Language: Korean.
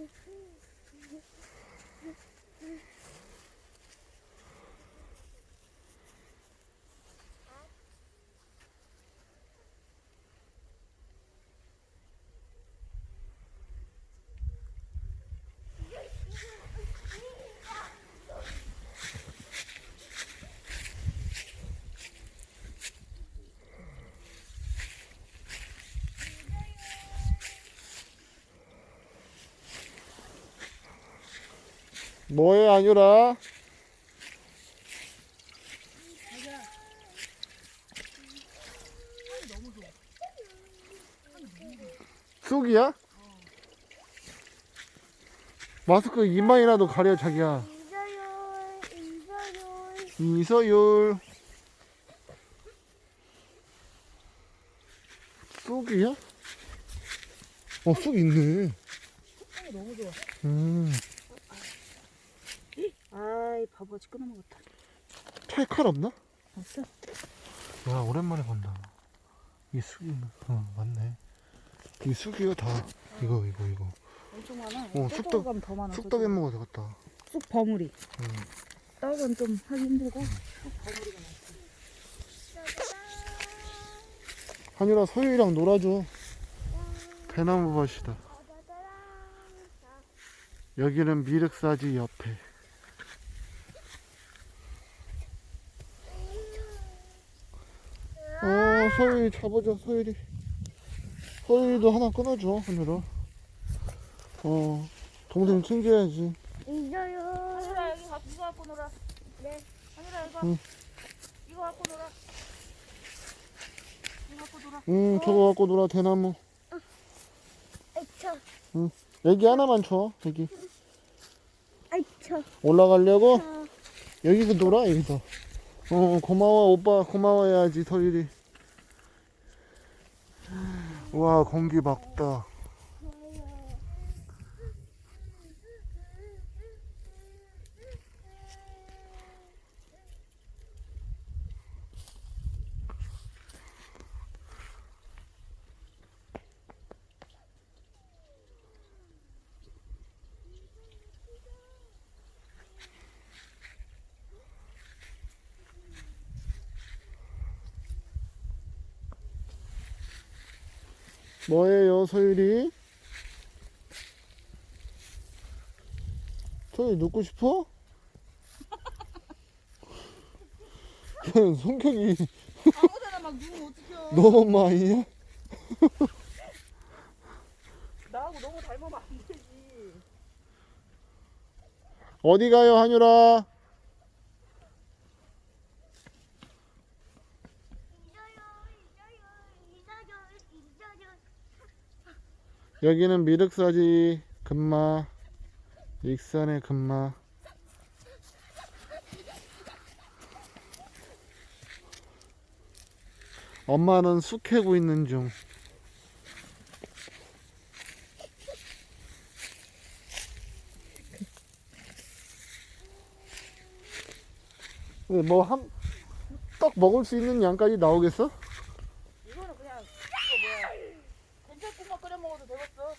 Mm-hmm. 뭐해 아니라 쑥이야? 마스크 이마이라도 가려 자기야 이서율 이서율 쑥이야? 어쑥 있네 너무 좋아. 음 아이 바보같이 끊어먹었다. 차에 칼 없나? 없어? 야 오랜만에 본다 이 쑥이 어 맞네 이 쑥이요 다 이거 이거 이거 엄청 많아. 어, 쑥떡 가면 더 많아. 쑥떡 해 먹어도 되겠다 쑥 버무리. 응. 떡은 좀 하기 힘들고 쑥 버무리가 맛있어. 한유라 서유이랑 놀아줘 대나무 밭이다 여기는 미륵사지 옆에 어 서유이 잡아줘 서유이. 서유이도 하나 끊어줘 한유라 어 동생 챙겨야지. 이서율 하늘아 여기 가, 이거 갖고 놀아. 네. 하늘아 이거 응. 이거 갖고 놀아. 이거 갖고 놀아. 응 저거 갖고 놀아 대나무. 아이차. 애기 하나만 줘 애기. 아이차. 올라가려고? 아, 여기서 놀아 여기서 어 고마워 오빠. 고마워해야지 서유리. 와 공기 맑다 뭐예요 서유리? 서유리 눕고 싶어? 걔는 성격이 아무데나 막 누우면 어떡해. 너 엄마 아니냐? 나하고 너무 닮으면 안 되지. 어디 가요 한유라? 여기는 미륵사지 금마 익산의 금마 엄마는 쑥 캐고 있는 중 뭐한 떡 먹을 수 있는 양까지 나오겠어? 먹어도 되겠어?